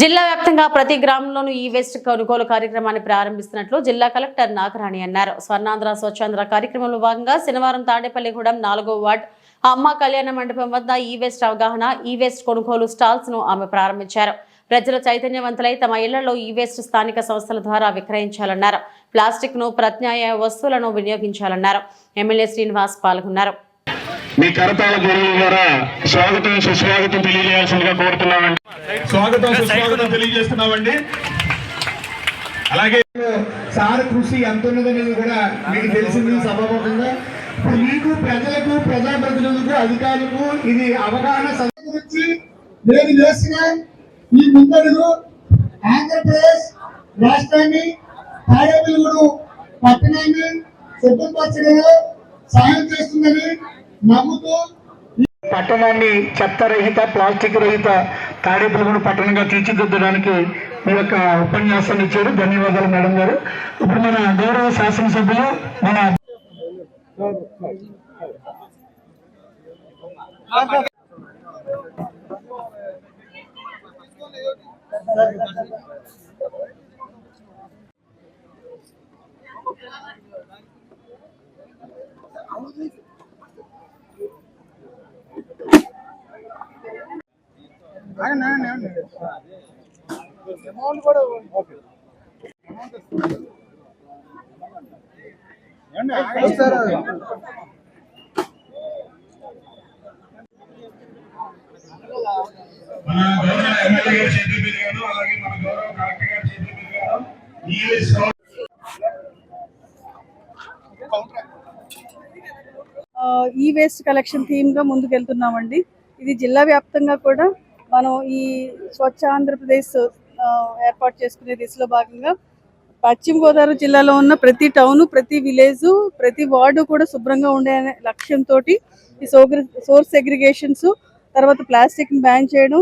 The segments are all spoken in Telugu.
జిల్లా వ్యాప్తంగా ప్రతి గ్రామంలోనూ ఈ వేస్ట్ కొనుగోలు కార్యక్రమాన్ని ప్రారంభిస్తున్నట్లు జిల్లా కలెక్టర్ నాగరాణి అన్నారు. స్వర్ణాంధ్ర స్వచ్ఛాంధ్ర కార్యక్రమంలో భాగంగా శనివారం తాడేపల్లిగూడెం నాలుగో వార్డ్ అమ్మ కళ్యాణ మండపం వద్ద ఈ వేస్ట్ అవగాహన ఈ వేస్ట్ కొనుగోలు స్టాల్స్ను ఆమె ప్రారంభించారు. ప్రజలు చైతన్యవంతులై తమ ఇళ్ళలో ఈ వేస్ట్ స్థానిక సంస్థల ద్వారా విక్రయించాలన్నారు. ప్లాస్టిక్ను ప్రత్యాయ వస్తువులను వినియోగించాలన్నారు. ఎమ్మెల్యే శ్రీనివాస్ పాల్గొన్నారు. మీ కరతాళ గురువు ద్వారా స్వాగతం సుస్వాగతం తెలియజేయాల్సిందిగా కోరుతున్నామండి. స్వాగతం సుస్వాగతం తెలియజేస్తున్నామండి. అలాగే సార్ కృషి ఎంత ఉన్నదనేది కూడా మీకు తెలిసింది సభాముఖంగా. మీకు ప్రజలకు ప్రజాప్రతినిధులకు అధికారులకు ఇది అవగాహన సదస్సు నేను చేసిన ఈ ముందడుగు ఆంధ్రప్రదేశ్ రాష్ట్రాన్ని తాడేపల్లిగూడు పట్టణాన్ని శుభ్రపరచడంలో సాయం చేస్తుందని నమ్ముతూ పట్టణాన్ని చెత్త రహిత ప్లాస్టిక్ రహిత తాడేపల్లిగూడ పట్టణంగా తీర్చిదిద్దడానికి మీ యొక్క ఉపన్యాసాన్ని ఇచ్చారు. ధన్యవాదాలు మేడం గారు. ఇప్పుడు మన గౌరవ శాసనసభ్యులు మన మన గౌరవ ఎమ్మెల్యే గారు చేతి పెరిగారు అలాగే మన గౌరవ కలెక్టర్ గారు చేతి పెరిగారు ఈ ఈ వేస్ట్ కలెక్షన్ థీమ్గా ముందుకెళ్తున్నామండి. ఇది జిల్లా వ్యాప్తంగా కూడా మనం ఈ స్వచ్ఛ ఆంధ్రప్రదేశ్ ఆ, ఏర్పాటు చేసుకునే దిశలో భాగంగా పశ్చిమ గోదావరి జిల్లాలో ఉన్న ప్రతి టౌన్ ప్రతి విలేజ్ ప్రతి వార్డు కూడా శుభ్రంగా ఉండే లక్ష్యంతో ఈ సోర్స్ సెగ్రిగేషన్స్ తర్వాత ప్లాస్టిక్ని బ్యాన్ చేయడం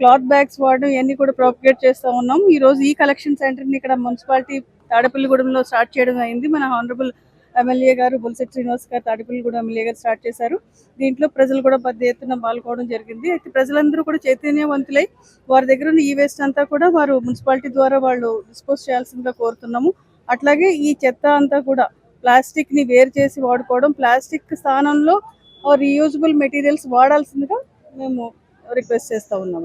క్లాత్ బ్యాగ్స్ వాడడం ఇవన్నీ కూడా ప్రాపగేట్ చేస్తూ ఉన్నాం. ఈ రోజు ఈ కలెక్షన్ సెంటర్ని ఇక్కడ మున్సిపాలిటీ తాడపల్లిగూడెంలో స్టార్ట్ చేయడం అయింది. మన హానరబుల్ ఎమ్మెల్యే గారు బుల్సెట్ శ్రీనివాస్ గారు తాడపల్లిగూడెం ఎమ్మెల్యే గారు స్టార్ట్ చేశారు. దీంట్లో ప్రజలు కూడా పెద్ద ఎత్తున పాల్గొనడం జరిగింది. అయితే ప్రజలందరూ కూడా చైతన్యవంతులై వారి దగ్గర ఉన్న ఈ వేస్ట్ అంతా కూడా వారు మున్సిపాలిటీ ద్వారా వాళ్ళు డిస్పోజ్ చేయాల్సిందిగా కోరుతున్నాము. అట్లాగే ఈ చెత్త అంతా కూడా ప్లాస్టిక్ని వేరు చేసి వాడుకోవడం ప్లాస్టిక్ స్థానంలో రీయూజబుల్ మెటీరియల్స్ వాడాల్సిందిగా మేము రిక్వెస్ట్ చేస్తూ ఉన్నాము.